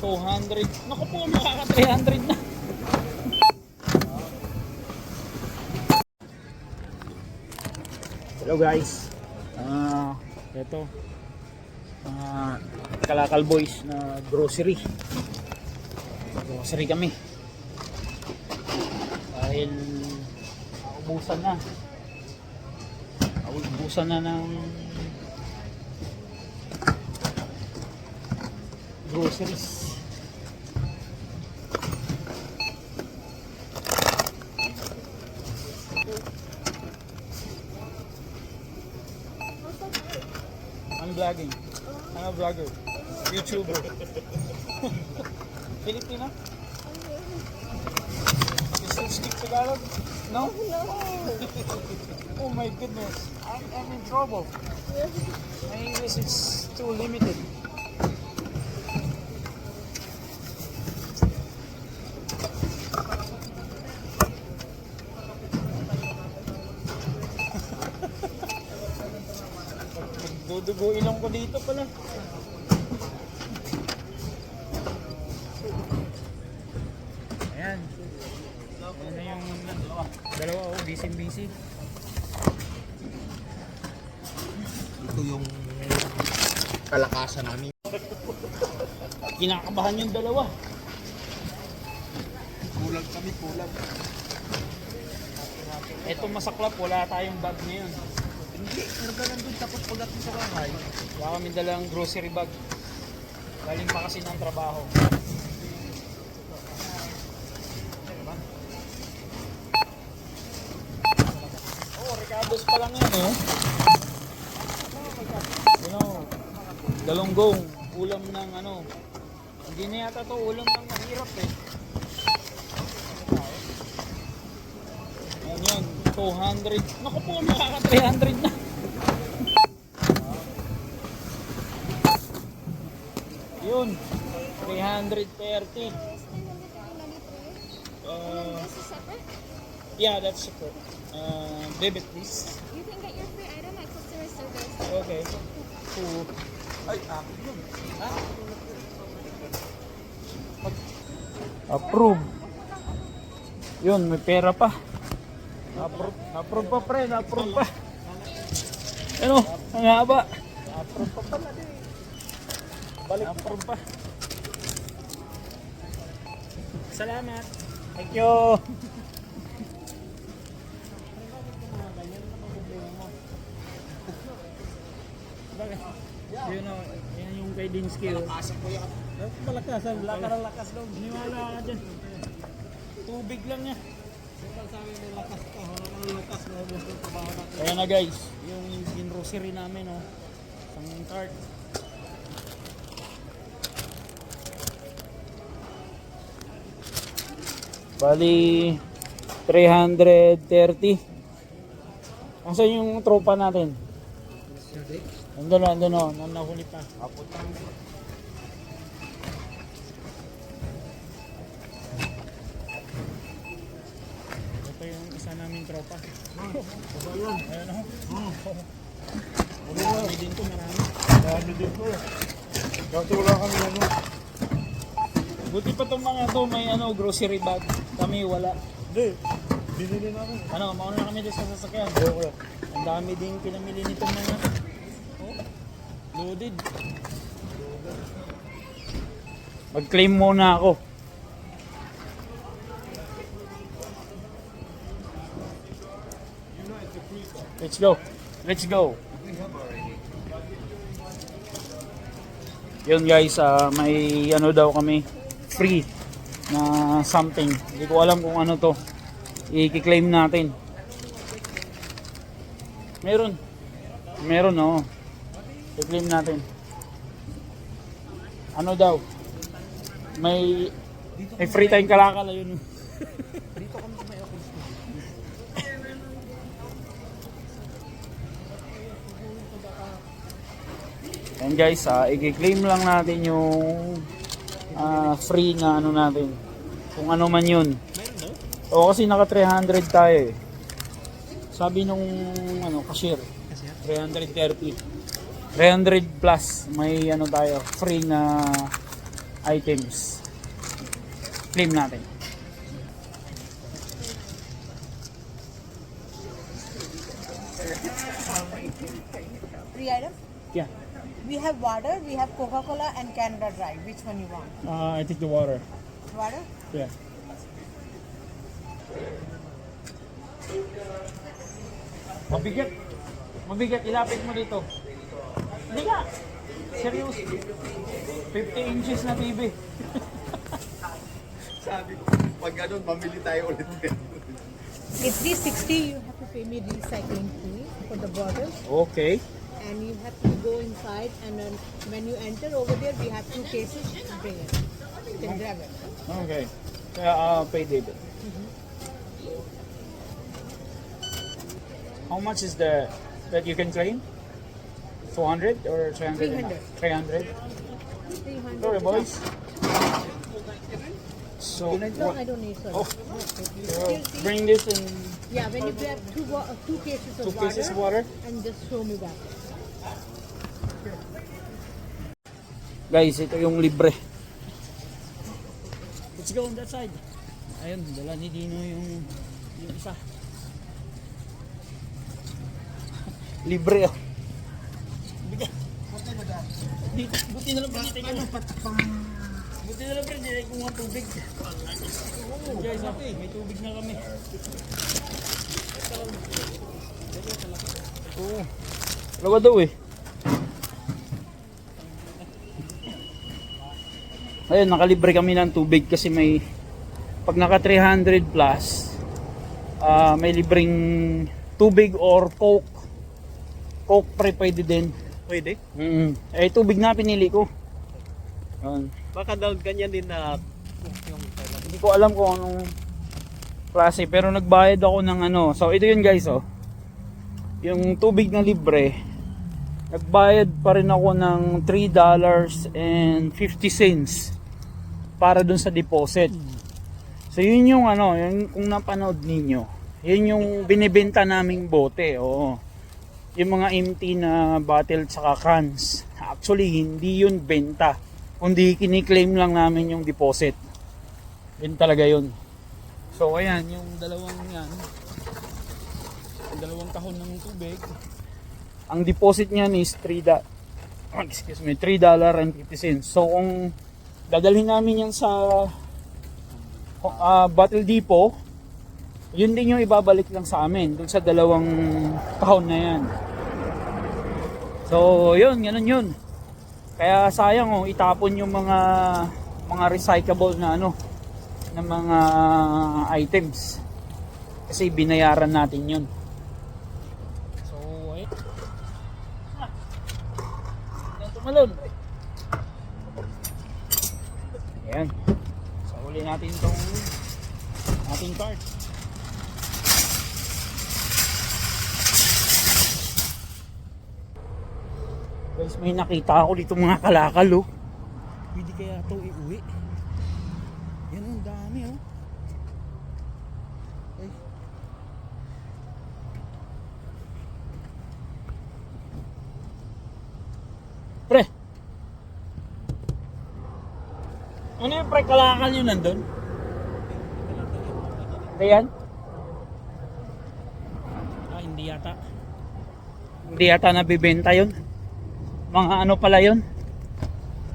200. Naku po, makaka 300 na. Hello guys. Ah, ito. Ah, Kalakal Boys na grocery. Grocery kami. Dahil ubusan na. Ubusan na ng groceries. Vlogging. I'm a vlogger. YouTuber. Filipino? You still speak Tagalog? No? No. oh my goodness. I'm, I'm in trouble. My English is too limited. Dudugo ilong ko dito pala. Ayan. Ayan na yung dalawa. Dalawa oh, busy busy. Ito yung kalakasan namin. Kinakabahan yung dalawa. Kulang kami, kulang. Ito masaklap, wala tayong bag ngayon. Hindi, pero ka nandun tapos pagdating sa bahay. Wala kami dalang grocery bag. Galing pa kasi ng trabaho. Oh, Ricardo's pa lang yan, oh. Ano, galonggong, ulam ng ano. Hindi na yata to ulam ng mahirap eh. Ayan yan, 200. Naku po, makaka 300 na. Yun, 330. Uh, yeah, that's separate. Uh, debit please. You can get your free item at customer service. Okay. Two. Ay, akin yun. Ha? Approve. Yun, may pera pa. Approve, approve pa pre, approve pa. Ano, ang haba. Approve pa pala din. Balik. Approve pa. Salamat. Thank you. Yun o, yan yung kay Dinsky o. Asa ko yan. Malakas, ang laka ng lakas daw. Biniwala ka dyan. Tubig lang niya. Kaya na guys, yung grocery namin oh. Isang cart. Bali 330. Asan yung tropa natin? Andun, andun, oh. Nang nahuli pa. Ito yung isa naming tropa. Ayan o. Marami din to, marami. Dami din ko. Dati wala kami ano. Buti pa itong mga to, may ano, grocery bag. Kami wala. Hindi. Binili namin. Ano, mauna kami dito sa sasakyan. Oo, kuya. Ang dami din pinamili nitong mga oh, loaded. Mag-claim muna ako. Let's go. Let's go. Yun guys, ah, may ano daw kami free na something. Hindi ko alam kung ano to. I-claim natin. Meron. Meron, oo. I-claim natin. Ano daw? May may free time kalakal ayun. Dito kami sa may. And guys, ah, i-claim lang natin yung ah, free na ano natin. Kung ano man yun. Oo, kasi naka 300 tayo eh. Sabi nung ano, cashier, 330. 300 plus may ano tayo, free na items. Claim natin. Three items? Yeah. We have water, we have Coca-Cola and Canada Dry. Which one you want? Uh, I take the water. Water? Yeah. Mabigat. Mabigat. Ilapit mo dito. Hindi ka. Seryoso. 50 inches na TV. Sabi ko, pag ganun, mamili tayo ulit. If 360, you have to pay me recycling fee for the bottles. Okay. And you have to go inside and then when you enter over there, we have two cases to bring it. You can grab it. Okay. Kaya uh, pay David. How much is the that you can claim? 200 or 300? 300. 300. Sorry, boys. So, No, what- I don't need sorry. Oh. So bring this in Yeah, when you grab two, wa- uh, two cases of two water, cases of water. and just show me that. Guys, ito yung libre. Let's go on that side. Ayun, dala ni Dino yung, yung isa. libre oh. Dito, buti na lang pa dito yung Buti na lang pa dito kung ang tubig. Guys, ah, may tubig na kami. Oo. Dalawa daw eh. Ayun, nakalibre kami ng tubig kasi may pag naka 300 plus ah may libreng tubig or coke. Coke pre pwede din. Pwede? Mm. Eh tubig na pinili ko. Ayun. Baka daw ganyan din na yung Hindi ko alam kung anong klase pero nagbayad ako ng ano. So ito yun guys oh. Yung tubig na libre. Nagbayad pa rin ako ng $3 and 50 cents para dun sa deposit. So yun yung ano, yung kung napanood ninyo. Yun yung binibenta naming bote, oo. Yung mga empty na bottle tsaka cans. Actually, hindi yun benta. Kundi kiniklaim lang namin yung deposit. Yun talaga yun. So ayan, yung dalawang yan. Yung dalawang kahon ng tubig. Ang deposit niyan is 3 da excuse me, 3 dollar and 50 cents. So kung dadalhin namin yan sa ah, Bottle Depot, yun din yung ibabalik lang sa amin dun sa dalawang kahon na yan. So, yun, ganun yun. Kaya sayang oh, itapon yung mga mga recyclable na ano na mga items. Kasi binayaran natin yun. So, ayun. Ah. Tumalon. Ayan. So, uli natin tong ating cart. Guys, may nakita ako dito mga kalakal oh. Pwede kaya ito iuwi. Yan ang dami oh. Ay. Pre. Ano yung pre kalakal yun nandun? Ayan? Ah, hindi yata. Hindi yata nabibenta yun. Mga ano pala yun?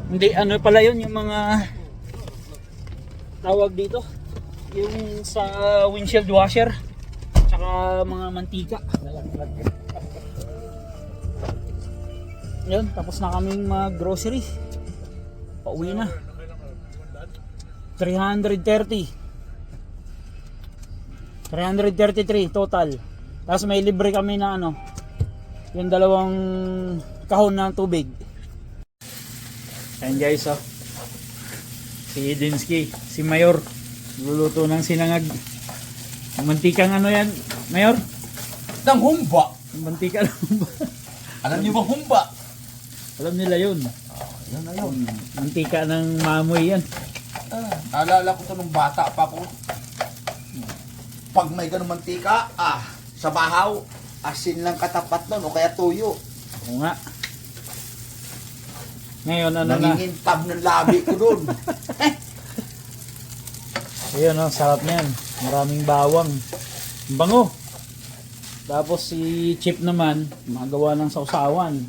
Hindi, ano pala yun, yung mga tawag dito. Yung sa windshield washer. Tsaka mga mantika. Yun, tapos na kaming mag-grocery. Pauwi na. 330. 333 total. Tapos may libre kami na ano, yung dalawang kahon ng tubig. Ayan guys oh. Si Dinsky, si Mayor. Luluto ng sinangag. Mantikang ano yan, Mayor? ng humba. Mantika lang ba? Alam niyo ba humba? Alam nila yun. Yan na yun. Mantika ng mamoy yan. Naalala ko to nung bata pa ko. Pag may ganun mantika, ah, sa bahaw, asin lang katapat nun o kaya tuyo. Oo nga. Ngayon, ano na? Nangingintab ng labi ko doon. Ayun, oh, sarap niyan. Maraming bawang. Ang Bango. Tapos si Chip naman, magawa ng sausawan.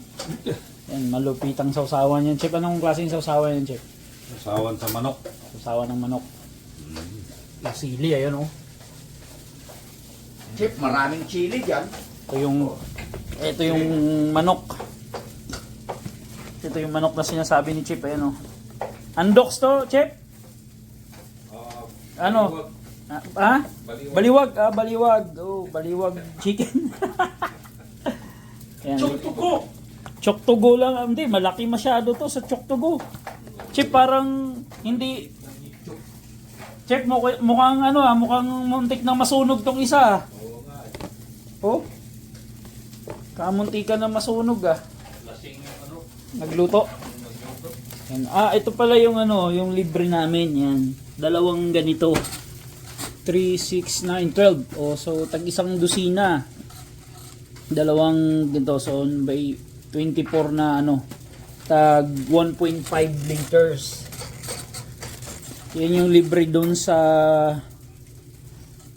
Yan, malupitang sausawan yan. Chip, anong klaseng sausawan yan, Chip? Sasawan sa manok. Sausawan ng manok. Sili, ayun oh. Chip, maraming chili dyan. Ito yung ito yung manok. Ito yung manok na sinasabi ni Chip, ayun oh. Andox to, Chip? Ano? Ah, ah? Baliwag. ah, baliwag. Oh, baliwag chicken. Ayan. Choktuko! Choktogo lang. ah, Hindi, malaki masyado to sa Choktogo. Chip, parang hindi... Chip, mukha, mukhang ano ah, mukhang muntik na masunog tong isa ah. Oh? Kamunti ka na masunog ah. Nagluto. Yan. Ah, ito pala yung ano, yung libre namin. Yan. Dalawang ganito. 3, 6, 9, 12. O, so, tag isang dosina. Dalawang ganito. So, by 24 na ano, tag 1.5 liters. Yan yung libre doon sa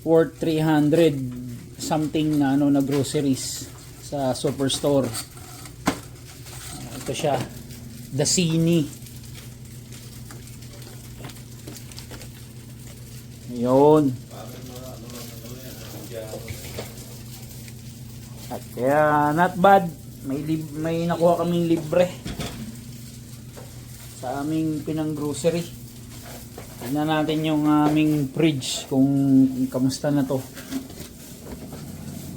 worth 300 something na ano na groceries sa superstore. Ah, Ito siya. Dasini. Ayun. At kaya not bad. May may nakuha kaming libre sa aming pinang grocery. Tingnan natin yung aming fridge kung kamusta na to.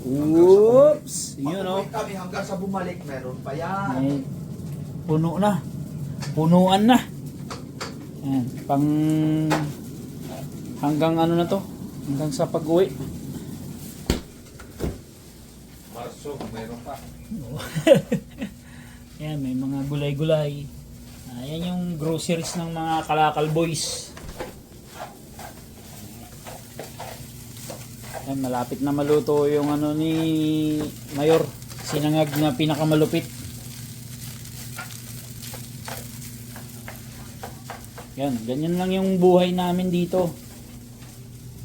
Oops! Yun oh. Pag-uwi kami hanggang sa bumalik, meron pa yan. May puno na. Punuan na. Ayan, pang hanggang ano na to? Hanggang sa pag-uwi. Marso, meron pa. Ayan, may mga gulay-gulay. Ayan yung groceries ng mga kalakal boys. Ayan, malapit na maluto yung ano ni Mayor. Sinangag na pinakamalupit. Yan, ganyan lang yung buhay namin dito.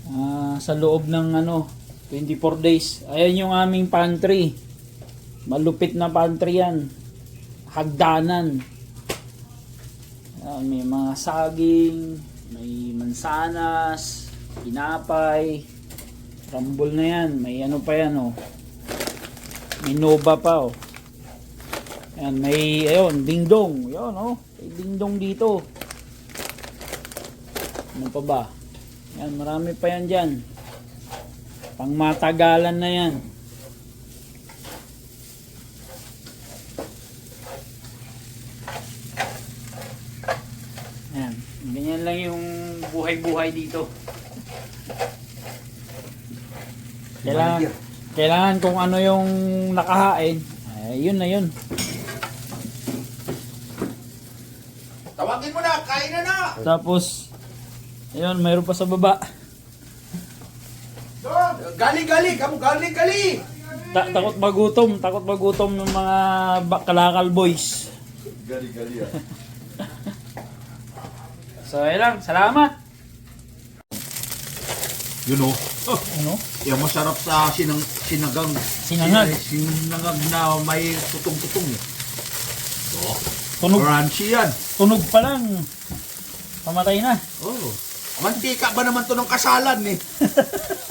Ah, sa loob ng ano, 24 days. Ayan yung aming pantry. Malupit na pantry yan. Hagdanan. May mga saging, may mansanas, pinapay, rambol na yan. May ano pa yan oh. May nova pa oh. Yan, may ayun, dingdong. Yan oh. May dingdong dito. Ano pa ba? Yan, marami pa yan dyan. Pangmatagalan na. Yan. Ganyan lang yung buhay-buhay dito. Kailangan, kailangan kung ano yung nakahain, ay yun na yun. Tawagin mo na, kain na na! Tapos, ayun, mayroon pa sa baba. Doon! Gali, gali! Kamu gali, gali! Ta- takot magutom, takot magutom ng mga ba- kalakal boys. Gali, gali ah. So, ayun lang, salamat. Yun o. Oh, Ano? yung masarap sa sinang, sinagang. Sinangag. Sin- Sinangag na may tutong-tutong. eh. Tunog, Crunchy yan. tunog pa lang. Pamatay na. Oh. Mantika ba naman to ng kasalan eh?